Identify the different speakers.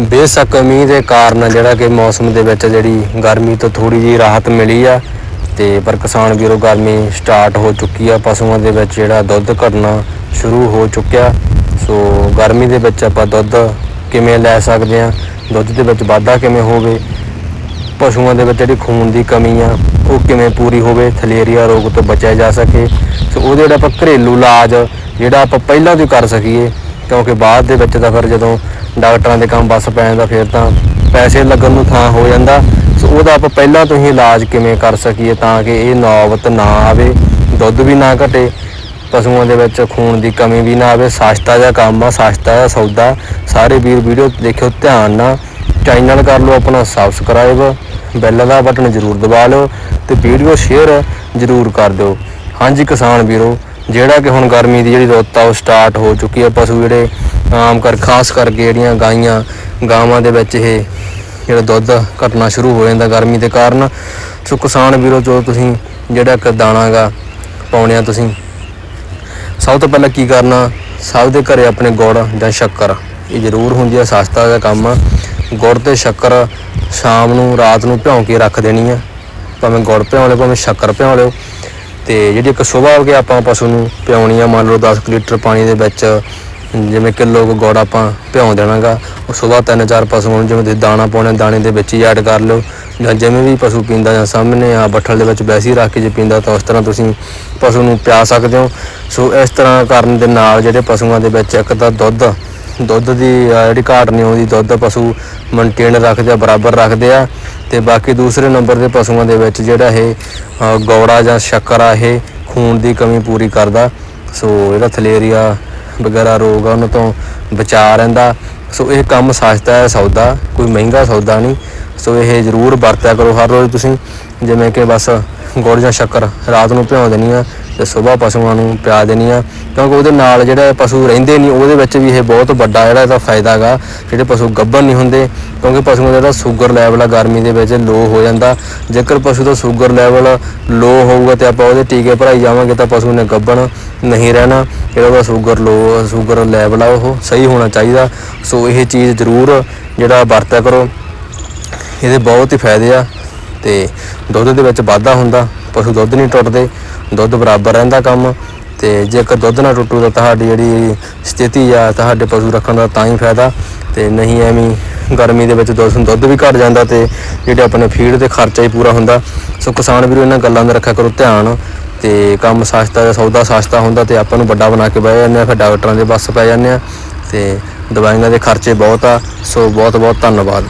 Speaker 1: ਬੇਸ਼ੱਕ ਮੀਂਹ ਦੇ ਕਾਰਨ ਜਿਹੜਾ ਕਿ ਮੌਸਮ ਦੇ ਵਿੱਚ ਜਿਹੜੀ ਗਰਮੀ ਤੋਂ ਥੋੜੀ ਜਿਹੀ ਰਾਹਤ ਮਿਲੀ ਆ ਤੇ ਪਰ ਕਿਸਾਨ ਵੀਰੋ, ਗਰਮੀ ਸਟਾਰਟ ਹੋ ਚੁੱਕੀ ਆ, ਪਸ਼ੂਆਂ ਦੇ ਵਿੱਚ ਜਿਹੜਾ ਦੁੱਧ ਘਟਣਾ ਸ਼ੁਰੂ ਹੋ ਚੁੱਕਿਆ। ਸੋ ਗਰਮੀ ਦੇ ਵਿੱਚ ਆਪਾਂ ਦੁੱਧ ਕਿਵੇਂ ਲੈ ਸਕਦੇ ਆ? ਦੁੱਧ ਦੇ ਵਿੱਚ ਵਾਧਾ ਕਿਵੇਂ ਹੋਵੇ? ਪਸ਼ੂਆਂ ਦੇ ਵਿੱਚ ਜਿਹੜੀ ਖੂਨ ਦੀ ਕਮੀ ਆ, ਉਹ ਕਿਵੇਂ ਪੂਰੀ ਹੋਵੇ? ਥਲੇਰੀਆ ਰੋਗ ਤੋਂ ਬਚਿਆ ਜਾ ਸਕੇ। ਸੋ ਉਹਦੇ ਜਿਹੜਾ ਆਪਾਂ ਘਰੇਲੂ ਇਲਾਜ ਜਿਹੜਾ ਆਪਾਂ ਪਹਿਲਾਂ ਤੋਂ ਕਰ ਸਕੀਏ ਕਿਉਂਕਿ ਬਾਅਦ ਦੇ ਵਿੱਚ ਤਾਂ ਫਿਰ ਜਦੋਂ ਡਾਕਟਰਾਂ ਦੇ ਕੰਮ ਵੱਸ ਪੈ ਜਾਂਦਾ, ਫਿਰ ਤਾਂ ਪੈਸੇ ਲੱਗਣ ਨੂੰ ਥਾਂ ਹੋ ਜਾਂਦਾ। ਸੋ ਉਹਦਾ ਆਪਾਂ ਪਹਿਲਾਂ ਤੋਂ ਹੀ ਇਲਾਜ ਕਿਵੇਂ ਕਰ ਸਕੀਏ ਤਾਂ ਕਿ ਇਹ ਨੌਬਤ ਨਾ ਆਵੇ, ਦੁੱਧ ਵੀ ਨਾ ਘਟੇ, ਪਸ਼ੂਆਂ ਦੇ ਵਿੱਚ ਖੂਨ ਦੀ ਕਮੀ ਵੀ ਨਾ ਆਵੇ, ਸਸਤਾ ਜਿਹਾ ਕੰਮ ਆ, ਸਸਤਾ ਜਿਹਾ ਸੌਦਾ। ਸਾਰੇ ਵੀਰ ਵੀਡੀਓ ਦੇਖਿਓ, ਧਿਆਨ ਨਾਲ। ਚੈਨਲ ਕਰ ਲਓ ਆਪਣਾ ਸਬਸਕ੍ਰਾਈਬ ਬੈਲ ਦਾ ਬਟਨ ਜ਼ਰੂਰ ਦਬਾ ਲਓ ਤੇ ਵੀਡੀਓ ਸ਼ੇਅਰ ਜ਼ਰੂਰ ਕਰ ਦਿਓ। ਹਾਂਜੀ ਕਿਸਾਨ ਵੀਰੋ ਜਿਹੜਾ ਕਿ ਹੁਣ ਗਰਮੀ ਦੀ ਜਿਹੜੀ ਰੁੱਤ ਆ, ਉਹ ਸਟਾਰਟ ਹੋ ਚੁੱਕੀ ਆ। ਪਸ਼ੂ ਜਿਹੜੇ, ਆਮ ਕਰ, ਖਾਸ ਕਰਕੇ ਜਿਹੜੀਆਂ ਗਾਈਆਂ, ਗਾਵਾਂ ਦੇ ਵਿੱਚ ਇਹ ਜਿਹੜਾ ਦੁੱਧ ਘਟਣਾ ਸ਼ੁਰੂ ਹੋ ਜਾਂਦਾ ਗਰਮੀ ਦੇ ਕਾਰਨ। ਸੋ ਕਿਸਾਨ ਵੀਰੋ, ਜੋ ਤੁਸੀਂ ਜਿਹੜਾ ਇੱਕ ਦਾਣਾਗਾ ਪਾਉਣੇ ਆ ਤੁਸੀਂ, ਸਭ ਤੋਂ ਪਹਿਲਾਂ ਕੀ ਕਰਨਾ? ਸਭ ਦੇ ਘਰੇ ਆਪਣੇ ਗੁੜ ਜਾਂ ਸ਼ੱਕਰ, ਇਹ ਜ਼ਰੂਰ ਹੁੰਦੀ ਆ, ਸਸਤਾ ਦਾ ਕੰਮ ਆ। ਗੁੜ ਤੇ ਸ਼ੱਕਰ ਸ਼ਾਮ ਨੂੰ, ਰਾਤ ਨੂੰ ਭਿਉਂ ਕੇ ਰੱਖ ਦੇਣੀ ਆ। ਭਾਵੇਂ ਗੁੜ ਭਿਉਂ ਲਿਓ, ਭਾਵੇਂ ਸ਼ੱਕਰ ਭਿਉਂ ਲਿਓ। ਤੇ ਜਿਹੜੀ ਇੱਕ ਸੁਬਾਹ ਹੋ ਕੇ ਆਪਾਂ ਪਸ਼ੂ ਨੂੰ ਪਿਆਉਣੀ ਆ, ਮੰਨ ਲਓ 10 ਕੁ ਲੀਟਰ ਪਾਣੀ ਦੇ ਵਿੱਚ, ਜਿਵੇਂ ਕਿਲੋ ਕੁ ਗੁੜ ਆਪਾਂ ਭਿਉਂ ਦੇਣਾਗਾ, ਉਹ ਸੁਬਾਹ ਤਿੰਨ ਚਾਰ ਪਸ਼ੂਆਂ ਨੂੰ ਜਿਵੇਂ ਤੁਸੀਂ ਦਾਣਾ ਪਾਉਣਾ, ਦਾਣੇ ਦੇ ਵਿੱਚ ਹੀ ਐਡ ਕਰ ਲਓ, ਜਾਂ ਜਿਵੇਂ ਵੀ ਪਸ਼ੂ ਪੀਂਦਾ ਜਾਂ ਸਾਹਮਣੇ ਆ, ਬੱਠਲ ਦੇ ਵਿੱਚ ਵੈਸੀ ਹੀ ਰੱਖ ਕੇ ਜੇ ਪੀਂਦਾ ਤਾਂ ਉਸ ਤਰ੍ਹਾਂ ਤੁਸੀਂ ਪਸ਼ੂ ਨੂੰ ਪਿਆ ਸਕਦੇ ਹੋ। ਸੋ ਇਸ ਤਰ੍ਹਾਂ ਕਰਨ ਦੇ ਨਾਲ ਜਿਹੜੇ ਪਸ਼ੂਆਂ ਦੇ ਵਿੱਚ ਇੱਕ ਤਾਂ ਦੁੱਧ ਦੁੱਧ ਦੀ ਜਿਹੜੀ ਘਾਟ ਨਹੀਂ ਆਉਂਦੀ, ਦੁੱਧ ਪਸ਼ੂ ਮੇਨਟੇਨ ਰੱਖਦੇ ਆ, ਬਰਾਬਰ ਰੱਖਦੇ ਆ। ਤੇ ਬਾਕੀ ਦੂਸਰੇ ਨੰਬਰ ਦੇ ਪਸ਼ੂਆਂ ਦੇ ਵਿੱਚ ਜਿਹੜਾ ਇਹ ਗੌੜਾ ਜਾਂ ਸ਼ੱਕਰ ਆ, ਇਹ ਖੂਨ ਦੀ ਕਮੀ ਪੂਰੀ ਕਰਦਾ। ਸੋ ਜਿਹੜਾ ਥਲੇਰੀਆ ਵਗੈਰਾ ਰੋਗ ਆ, ਉਹਨਾਂ ਤੋਂ ਬਚਾ ਰਹਿੰਦਾ। ਸੋ ਇਹ ਕੰਮ ਸਸਤਾ ਹੈ, ਸੌਦਾ, ਕੋਈ ਮਹਿੰਗਾ ਸੌਦਾ ਨਹੀਂ। ਸੋ ਇਹ ਜ਼ਰੂਰ ਵਰਤਿਆ ਕਰੋ। ਹਰ ਰੋਜ਼ ਤੁਸੀਂ ਜਿਵੇਂ ਕਿ ਬਸ ਗੁੜ ਜਾਂ ਸ਼ੱਕਰ ਰਾਤ ਨੂੰ ਭਿਉਂ ਦੇਣੀ ਆ ਤੇ ਸਵੇਰ ਪਸ਼ੂਆਂ ਨੂੰ ਪਿਆ ਦੇਣੀ ਆ। ਕਿਉਂਕਿ ਉਹਦੇ ਨਾਲ ਜਿਹੜਾ ਪਸ਼ੂ ਰਹਿੰਦੇ ਨਹੀਂ, ਉਹਦੇ ਵਿੱਚ ਵੀ ਇਹ ਬਹੁਤ ਵੱਡਾ ਜਿਹੜਾ ਇਹਦਾ ਫਾਇਦਾ ਹੈਗਾ। ਜਿਹੜੇ ਪਸ਼ੂ ਗੱਭਣ ਨਹੀਂ ਹੁੰਦੇ, ਕਿਉਂਕਿ ਪਸੂ ਦਾ ਜਿਹੜਾ ਸ਼ੂਗਰ ਲੈਵਲ ਆ ਗਰਮੀ ਦੇ ਵਿੱਚ ਲੋ ਹੋ ਜਾਂਦਾ। ਜੇਕਰ ਪਸ਼ੂ ਦਾ ਸ਼ੂਗਰ ਲੈਵਲ ਲੋ ਹੋਊਗਾ ਤੇ ਆਪਾਂ ਉਹਦੇ ਟੀਕੇ ਭਰਾਈ ਜਾਵਾਂਗੇ ਤਾਂ ਪਸ਼ੂ ਨੇ ਗੱਭਣ ਨਹੀਂ ਰਹਿਣਾ। ਜਿਹੜਾ ਉਹਦਾ ਸ਼ੂਗਰ ਲੋ ਸ਼ੂਗਰ ਲੈਵਲ ਆ, ਉਹ ਸਹੀ ਹੋਣਾ ਚਾਹੀਦਾ। ਸੋ ਇਹ ਚੀਜ਼ ਜ਼ਰੂਰ ਜਿਹੜਾ ਵਰਤਿਆ ਕਰੋ। ਇਹਦੇ ਬਹੁਤ ਹੀ ਫਾਇਦੇ ਆ ਤੇ ਦੁੱਧ ਦੇ ਵਿੱਚ ਵਾਧਾ ਹੁੰਦਾ, ਪਸ਼ੂ ਦੁੱਧ ਨਹੀਂ ਟੁੱਟਦੇ, ਦੁੱਧ ਬਰਾਬਰ ਰਹਿੰਦਾ ਕੰਮ ਤੇ ਜੇਕਰ ਦੁੱਧ ਨਾ ਟੁੱਟੂ ਤਾਂ ਤੁਹਾਡੀ ਜਿਹੜੀ ਸਥਿਤੀ ਆ ਤੁਹਾਡੇ ਪਸ਼ੂ ਰੱਖਣ ਦਾ ਤਾਂ ਹੀ ਫਾਇਦਾ ਤੇ ਨਹੀਂ ਐਵੇਂ ਗਰਮੀ ਦੇ ਵਿੱਚ ਦੁੱਧ ਦੁੱਧ ਵੀ ਘਟ ਜਾਂਦਾ ਤੇ ਜਿਹੜੇ ਆਪਣੇ ਫੀਡ ਤੇ ਖਰਚਾ ਹੀ ਪੂਰਾ ਹੁੰਦਾ। ਸੋ ਕਿਸਾਨ ਵੀਰੋ, ਇਹਨਾਂ ਗੱਲਾਂ ਦਾ ਰੱਖਿਆ ਕਰੋ ਧਿਆਨ ਤੇ ਕੰਮ ਸਸਤਾ ਦਾ ਸੌਦਾ ਸਸਤਾ ਹੁੰਦਾ ਤੇ ਆਪਾਂ ਨੂੰ ਵੱਡਾ ਬਣਾ ਕੇ ਬਹਿ ਜਾਂਦੇ ਆ, ਫਿਰ ਡਾਕਟਰਾਂ ਦੇ ਬੱਸ ਪੈ ਜਾਂਦੇ ਆ ਤੇ ਦਵਾਈਆਂ ਦੇ ਖਰਚੇ ਬਹੁਤ ਆ। ਸੋ ਬਹੁਤ ਬਹੁਤ ਧੰਨਵਾਦ।